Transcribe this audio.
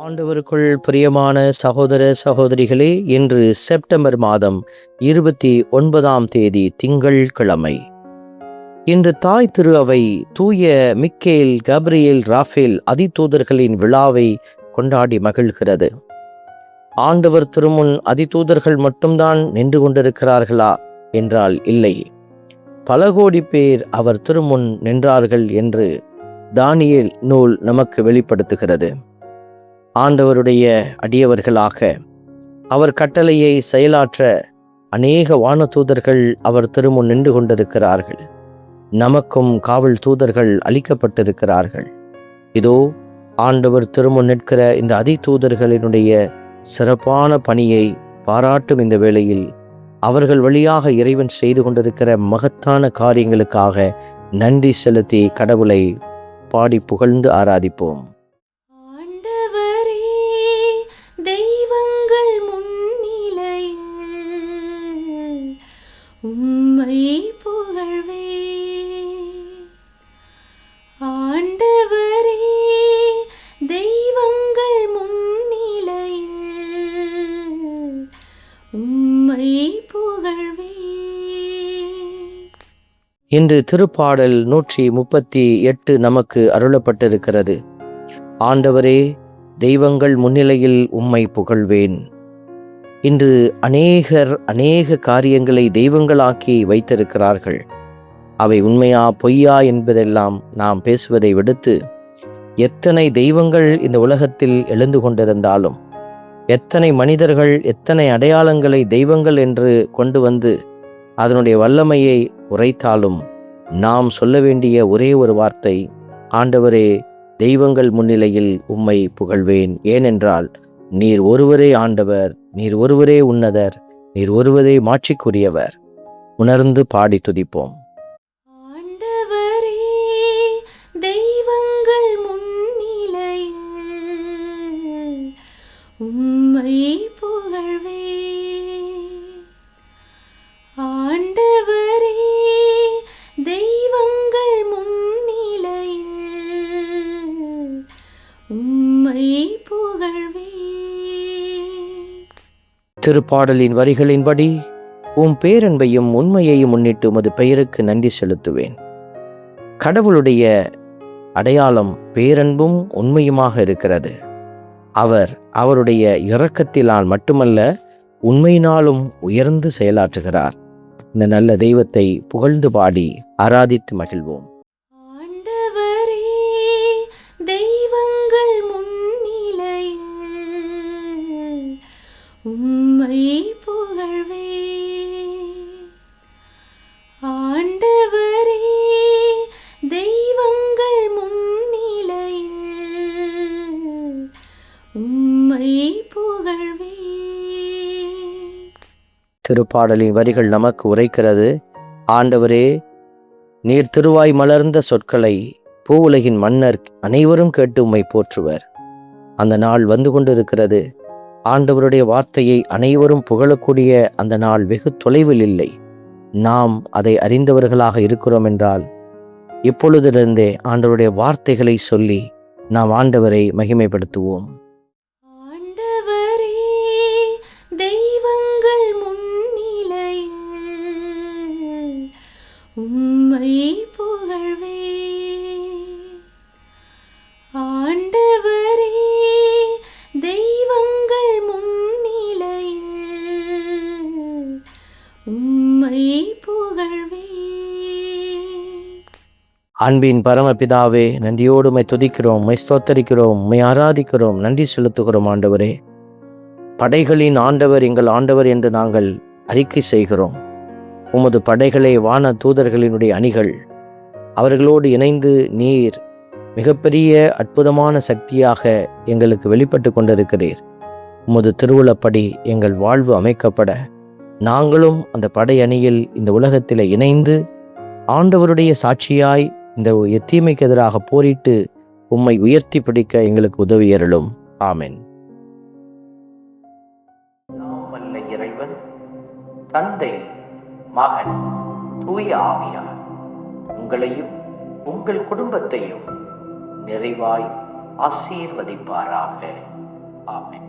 ஆண்டவருக்குள் பிரியமான சகோதர சகோதரிகளே இன்று செப்டம்பர் மாதம் இருபத்தி ஒன்பதாம் தேதி திங்கள் கிழமை இன்று தாய் திரு அவை தூய மிக்கேல் கப்ரியேல் ராஃபேல் அதிதூதர்களின் விழாவை கொண்டாடி மகிழ்கிறது. ஆண்டவர் திருமுன் அதிதூதர்கள் மட்டும்தான் நின்று கொண்டிருக்கிறார்களா என்றால் இல்லை. பல கோடி பேர் அவர் திருமுன் நின்றார்கள் என்று தானியல் நூல் நமக்கு வெளிப்படுத்துகிறது. ஆண்டவருடைய அடியவர்களாக. அவர் கட்டளையை செயலாற்ற அநேக வானதூதர்கள் அவர் திருமுன் நின்று கொண்டிருக்கிறார்கள். நமக்கும் காவல் தூதர்கள் அளிக்கப்பட்டிருக்கிறார்கள். இதோ ஆண்டவர் திருமுன் நிற்கிற இந்த அதிதூதர்களினுடைய சிறப்பான பணியை பாராட்டும் இந்த வேளையில் அவர்கள் வழியாக இறைவன் செய்து கொண்டிருக்கிற மகத்தான காரியங்களுக்காக நன்றி செலுத்தி கடவுளை பாடி புகழ்ந்து ஆராதிப்போம். புகழ்வே இன்று திருப்பாடல் நூற்றி முப்பத்தி எட்டு நமக்கு அருளப்பட்டிருக்கிறது. ஆண்டவரே தெய்வங்கள் முன்னிலையில் உம்மை புகழ்வேன். இன்று அநேகர் அநேக காரியங்களை தெய்வங்களாக்கி வைத்திருக்கிறார்கள். அவை உண்மையா பொய்யா என்பதெல்லாம் நாம் பேசுவதை விடுத்து எத்தனை தெய்வங்கள் இந்த உலகத்தில் எழுந்து கொண்டிருந்தாலும் எத்தனை மனிதர்கள் எத்தனை அடையாளங்களை தெய்வங்கள் என்று கொண்டு வந்து அதனுடைய வல்லமையை உரைத்தாலும் நாம் சொல்ல வேண்டிய ஒரே ஒரு வார்த்தை ஆண்டவரே தெய்வங்கள் முன்னிலையில் உம்மை புகழ்வேன். ஏனென்றால் நீர் ஒருவரே ஆண்டவர் நீர் ஒருவரே உன்னதர் நீர் ஒருவரே மாட்சிக்குரியவர். உணர்ந்து பாடி துதிப்போம். உம்மை புகழ்வே திருப்பாடலின் வரிகளின்படி உம் பேரன்பையும் உண்மையையும் முன்னிட்டு உமது பெயருக்கு நன்றி செலுத்துவேன். கடவுளுடைய அடையாளம் பேரன்பும் உண்மையுமாக இருக்கிறது. அவர் அவருடைய இரக்கத்தினால் மட்டுமல்ல உண்மையினாலும் உயர்ந்து செயலாற்றுகிறார். இந்த நல்ல தெய்வத்தை புகழ்ந்து பாடி ஆராதித்து மகிழ்வோம். உம்மை புகழ்வே. ஆண்டவரே தெய்வங்கள் முன்னிலையில் உம்மை புகழ்வே. திருப்பாடலின் வரிகள் நமக்கு உரைக்கிறது. ஆண்டவரே நீர் திருவாய் மலர்ந்த சொற்களை பூ உலகின் மன்னர் அனைவரும் கேட்டு உம்மை போற்றுவர். அந்த நாள் வந்து கொண்டிருக்கிறது. ஆண்டவருடைய வார்த்தையை அனைவரும் புகழக்கூடிய அந்த நாள் வெகு தொலைவில் இல்லை. நாம் அதை அறிந்தவர்களாக இருக்கிறோம் என்றால் இப்பொழுதிலிருந்தே ஆண்டவருடைய வார்த்தைகளை சொல்லி நாம் ஆண்டவரை மகிமைப்படுத்துவோம். தெய்வங்கள் முன்னிலையில் உம்மை அன்பின் பரமபிதாவே நன்றியோடு மை துதிக்கிறோம் மை ஸ்தோத்தரிக்கிறோம் உம்மை ஆராதிக்கிறோம் நன்றி செலுத்துகிறோம் ஆண்டவரே. படைகளின் ஆண்டவர் எங்கள் ஆண்டவர் என்று நாங்கள் அறிக்கை செய்கிறோம். உமது படைகளை வான தூதர்களினுடைய அணிகள். அவர்களோடு இணைந்து நீர் மிகப்பெரிய அற்புதமான சக்தியாக எங்களுக்கு வெளிப்பட்டு கொண்டிருக்கிறீர். உமது திருவுளப்படி எங்கள் வாழ்வு அமைக்கப்பட நாங்களும் அந்த படை அணியில் இந்த உலகத்தில் இணைந்து ஆண்டவருடைய சாட்சியாய் இந்த எத்தீமைக்கு எதிராக போரிட்டு உம்மை உயர்த்தி பிடிக்க எங்களுக்கு உதவி அருளும். ஆமென். இறைவன் தந்தை மகன் தூய ஆவியார். உங்களையும் உங்கள் குடும்பத்தையும் நிறைவாய் ஆசீர்வதிப்பாராக. ஆமென்.